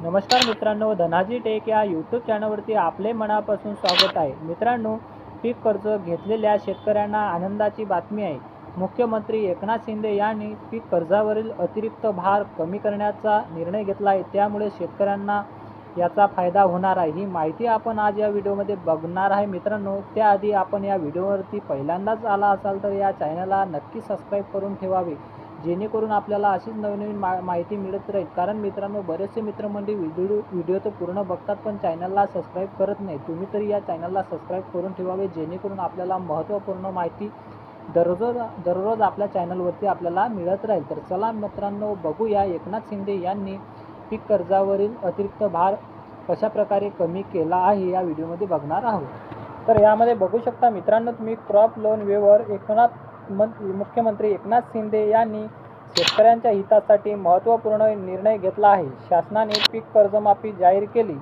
नमस्कार मित्रांनो धनाजी टेक या यूट्यूब चॅनलवरती आपले मनापासून स्वागत आहे. मित्रांनो पीक कर्ज घेतलेल्या शेतकऱ्यांना आनंदाची बातमी आहे. मुख्यमंत्री एकनाथ शिंदे यांनी पीक कर्जावरील अतिरिक्त भार कमी करण्याचा निर्णय घेतला आहे. त्यामुळे शेतकऱ्यांना याचा फायदा होणार आहे. ही माहिती आपण आज या व्हिडिओमध्ये बघणार आहे. मित्रांनो त्याआधी आपण या व्हिडिओवरती पहिल्यांदाच आला असाल तर या चॅनलला नक्की सबस्क्राईब करून ठेवावे. जेणेकरून आपल्याला अशीच नवनवीन मा माहिती मिळत राहील. कारण मित्रांनो बरेचसे मित्रमंडळी व्हिडिओ व्हिडिओ तर पूर्ण बघतात पण चॅनलला सबस्क्राईब करत नाही तुम्ही तरी या चॅनलला सबस्क्राईब करून ठेवावे जेणेकरून आपल्याला महत्त्वपूर्ण माहिती दररोज दररोज आपल्या चॅनलवरती आपल्याला मिळत राहील. तर चला मित्रांनो बघूया. एकनाथ शिंदे यांनी पीक कर्जावरील अतिरिक्त भार कशा प्रकारे कमी केला आहे या व्हिडिओमध्ये बघणार आहोत. तर यामध्ये बघू शकता मित्रांनो तुम्ही क्रॉप लोन वेवर एकनाथ मुख्यमंत्री एकनाथ शिंदे यांनी शेतकऱ्यांच्या हितासाठी महत्त्वपूर्ण निर्णय घेतला आहे. शासनाने पीक कर्जमाफी जाहीर केली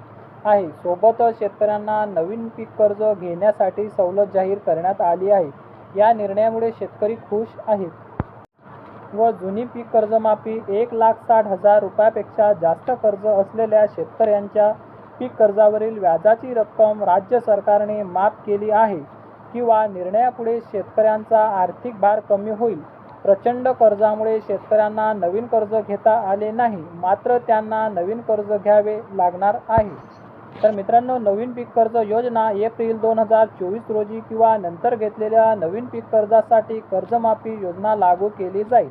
आहे. सोबतच शेतकऱ्यांना नवीन पीक कर्ज घेण्यासाठी सवलत जाहीर करण्यात आली आहे. या निर्णयामुळे शेतकरी खुश आहेत. व जुनी पीक कर्जमाफी एक लाख साठ हजार रुपयापेक्षा जास्त कर्ज असलेल्या शेतकऱ्यांच्या पीक कर्जावरील व्याजाची रक्कम राज्य सरकारने माफ केली आहे. किंवा निर्णयापुढे शेतकऱ्यांचा आर्थिक भार कमी होईल. प्रचंड कर्जामुळे शेतकऱ्यांना नवीन कर्ज घेता आले नाही मात्र त्यांना नवीन कर्ज घ्यावे लागणार आहे. तर मित्रांनो नवीन पीक कर्ज योजना एप्रिल दोन हजार चोवीस रोजी किंवा नंतर घेतलेल्या नवीन पीक कर्जासाठी कर्जमाफी योजना लागू केली जाईल.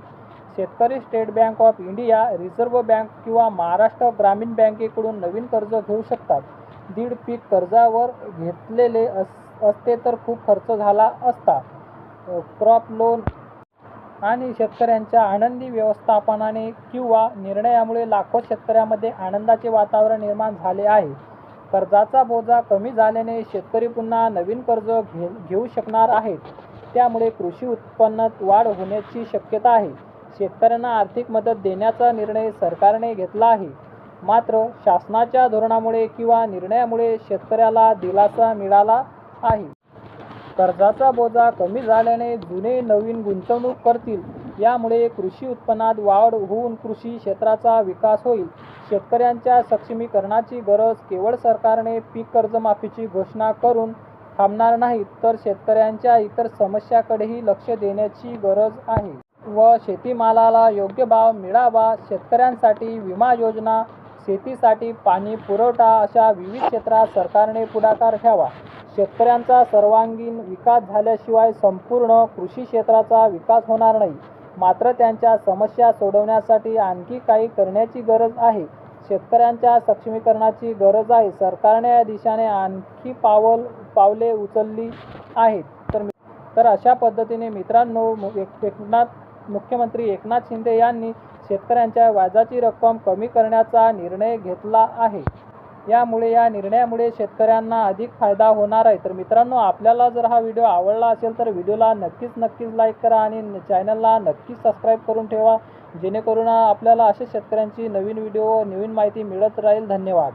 शेतकरी State Bank of India Reserve Bank किंवा महाराष्ट्र ग्रामीण बँकेकडून नवीन कर्ज घेऊ शकतात. दीड पीक कर्जावर घेतलेले अस असते तर खूप खर्च झाला असता. क्रॉप लोन आणि शेतकऱ्यांच्या आनंदी व्यवस्थापनाने किंवा निर्णयामुळे लाखो शेतकऱ्यामध्ये आनंदाचे वातावरण निर्माण झाले आहे. कर्जाचा बोजा कमी झाल्याने शेतकरी पुन्हा नवीन कर्ज घे घेऊ शकणार आहेत. त्यामुळे कृषी उत्पन्नात वाढ होण्याची शक्यता आहे. शेतकऱ्यांना आर्थिक मदत देण्याचा निर्णय सरकारने घेतला आहे. मात्र शासनाच्या धोरणामुळे किंवा निर्णयामुळे शेतकऱ्याला दिलासा मिळाला आहे. कर्जाचा बोजा कमी झाल्याने जुने नवीन गुंतवणूक करतील. यामुळे कृषी उत्पन्नात वाढ होऊन कृषी क्षेत्राचा विकास होईल. शेतकऱ्यांच्या सक्षमीकरणाची गरज केवळ सरकारने पीक कर्जमाफीची घोषणा करून थांबणार नाही तर शेतकऱ्यांच्या इतर समस्याकडेही लक्ष देण्याची गरज आहे. व शेतीमालाला योग्य भाव मिळावा शेतकऱ्यांसाठी विमा योजना शेतीसाठी पाणी पुरवठा अशा विविध क्षेत्रात सरकारने पुढाकार घ्यावा. शेतकऱ्यांचा सर्वांगीण विकास झाल्याशिवाय संपूर्ण कृषी क्षेत्राचा विकास होणार नाही. मात्र त्यांच्या समस्या सोडवण्यासाठी आणखी काही करण्याची गरज आहे. शेतकऱ्यांच्या सक्षमीकरणाची गरज आहे. सरकारने या दिशेने आणखी पावल पावले उचलली आहेत. तर तर अशा पद्धतीने मित्रांनो मु- एक- एकनाथ मुख्यमंत्री एकनाथ शिंदे यांनी शेतकऱ्यांच्या व्याजाची रक्कम कमी करण्याचा निर्णय घेतला आहे. यामुळे या निर्णयामुळे शेतकऱ्यांना अधिक फायदा होणार आहे. तर मित्रांनो आपल्याला जर हा व्हिडिओ आवडला असेल तर व्हिडिओला नक्कीच नक्कीच लाईक करा आणि चॅनलला नक्कीच सबस्क्राईब करून ठेवा. जेणेकरून आपल्याला अशा शेतकऱ्यांची नवीन व्हिडिओ नवीन माहिती मिळत राहील. धन्यवाद.